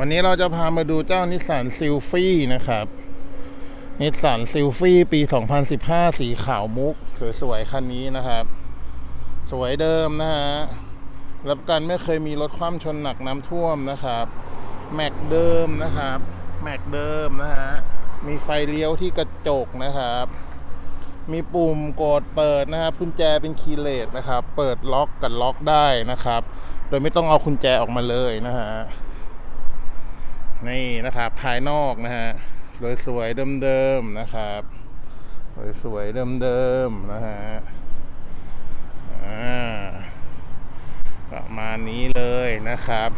วันนี้เราจะพามาดูเจ้านิสสันซิลฟี่นะครับนิสสันซิลฟี่ปี 2015 สีขาวมุก สวยๆคันนี้นะครับ สวยเดิมนะฮะรับกันไม่เคยมีรถคว่ำชนหนักน้ำท่วมนะครับ แม็กเดิมนะครับ แม็กเดิมนะฮะมีไฟเลี้ยวที่กระจกนะครับ มีปุ่มกดเปิดนะครับกุญแจเป็นคีย์เลสนะครับ เปิดล็อกกับล็อกได้นะครับ โดยไม่ต้องเอากุญแจออกมาเลยนะฮะ นี่นะครับภายนอกนะฮะสวยๆเดิมๆนะครับสวยๆเดิมๆนะฮะประมาณนี้เลยนะครับ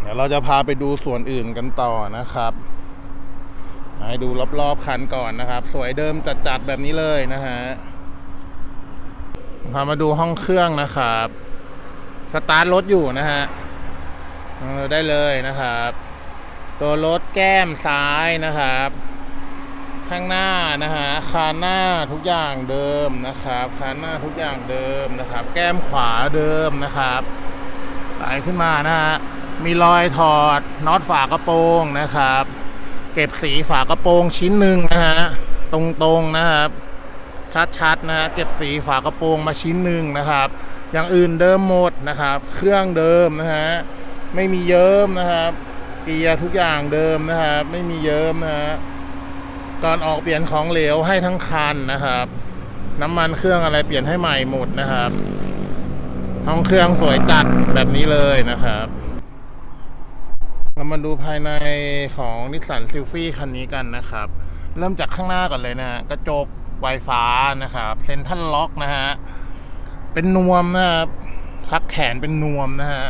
เดี๋ยวเราจะพาไปดูส่วนอื่นกันต่อนะครับให้ดูรอบๆคันก่อนนะครับ สวยเดิมจัดๆแบบนี้เลยนะฮะพามาดูห้องเครื่องนะครับ สตาร์ทรถอยู่นะฮะ ได้เลยนะครับ ตัวรถแก้มซ้ายนะครับ ข้างหน้านะฮะคานหน้าทุกอย่างเดิมนะครับคานหน้าทุกอย่างเดิมนะครับ แก้มขวาเดิมนะครับไหลขึ้นมานะฮะมีรอยถอดน็อตฝากระโปรงนะครับ เก็บสีฝากระโปรงชิ้นหนึ่งนะฮะตรงๆนะครับ ชัดๆนะฮะเก็บสีฝากระโปรงมาชิ้นหนึ่งนะครับ อย่างอื่นเดิมหมดนะครับ เครื่องเดิมนะฮะ ไม่มีเยิ้มนะครับ เกียร์ทุกอย่างเดิมนะครับ ไม่มีเยิ้มนะฮะก่อนออกเปลี่ยนของเหลวให้ทั้งคันนะครับ น้ำมันเครื่องอะไรเปลี่ยนให้ใหม่หมดนะครับห้องเครื่องสวยจัดแบบนี้เลยนะครับเรามาดูภายในของนิสสันซิลฟี่คันนี้กันนะครับ เริ่มจากข้างหน้าก่อนเลยนะฮะกระจกไวฟ้านะครับเซนทันล็อกนะฮะเป็นนวมนะครับพักแขนเป็นนวมนะฮะ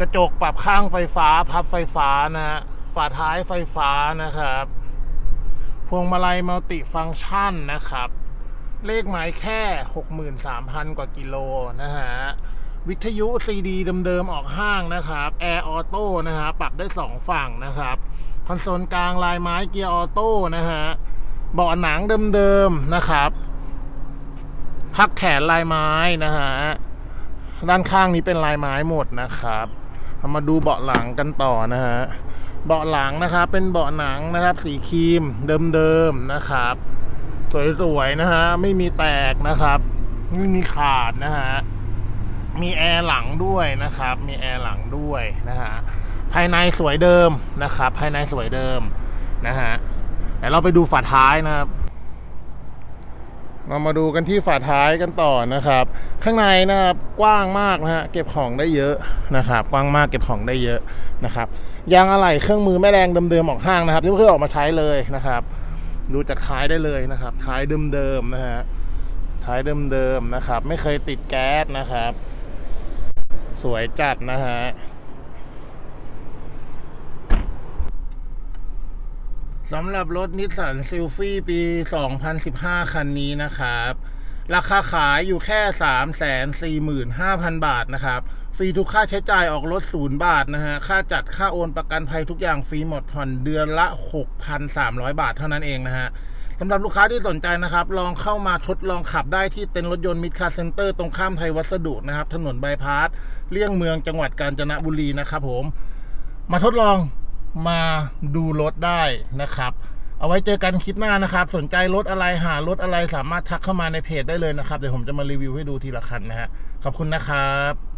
กระจกปรับข้างไฟฟ้าพับไฟฟ้านะฮะฝาท้ายไฟฟ้านะครับ พวงมาลัยมัลติฟังก์ชันนะครับ เลขหมายแค่ 63,000 กว่ากิโลนะฮะ วิทยุซีดีเดิมๆออกห้างนะครับ แอร์ออโต้นะฮะ ปรับได้สองฝั่งนะครับ คอนโซลกลางลายไม้เกียร์ออโต้นะฮะ เบาะหนังเดิมๆนะครับพักแขนลายไม้นะฮะ ด้านข้างนี้เป็นลายไม้หมดนะครับ เรามาดูเบาะหลังกันต่อนะฮะ เบาะหลังนะครับ เป็นเบาะหนังนะครับ สีครีมเดิมๆนะครับ สวยๆนะฮะ ไม่มีแตกนะครับ ไม่มีขาดนะฮะ มีแอร์หลังด้วยนะครับ มีแอร์หลังด้วยนะฮะ ภายในสวยเดิมนะครับ ภายในสวยเดิมนะฮะ เดี๋ยวเราไปดูฝาท้ายนะครับ เรามาดูกันที่ฝาท้ายกันต่อนะครับ ข้างในนะครับกว้างมากนะฮะเก็บของได้เยอะนะครับ กว้างมากเก็บของได้เยอะนะครับยางอะไหล่เครื่องมือแม่แรงเดิมๆออกห้างนะครับที่เพิ่งออกมาใช้เลยนะครับ ดูจากท้ายได้เลยนะครับ ท้ายเดิมๆนะฮะท้ายเดิมๆนะครับ ไม่เคยติดแก๊สนะครับ สวยจัดนะฮะ สำหรับรถนิสสันซิลฟี่ปี 2015 คันนี้นะครับ ราคาขายอยู่แค่ 345,000 บาทนะครับ ฟรีทุกค่าใช้จ่ายออกรถศูนย์บาทนะฮะ ค่าจัดค่าโอนประกันภัยทุกอย่างฟรีหมดผ่อนเดือนละ 6,300 บาทเท่านั้นเองนะฮะสำหรับลูกค้าที่สนใจนะครับ ลองเข้ามาทดลองขับได้ที่เต็นท์รถยนต์มิตรคาร์เซ็นเตอร์ตรงข้ามไทยวัสดุนะครับ ถนนบายพาสเลี่ยงเมืองจังหวัดกาญจนบุรีนะครับผม มาทดลอง มาดูรถได้นะครับ เอาไว้เจอกันคลิปหน้านะครับ สนใจรถอะไรหารถอะไรสามารถทักเข้ามาในเพจได้เลยนะครับ เดี๋ยวผมจะมารีวิวให้ดูทีละคันนะฮะขอบคุณนะครับ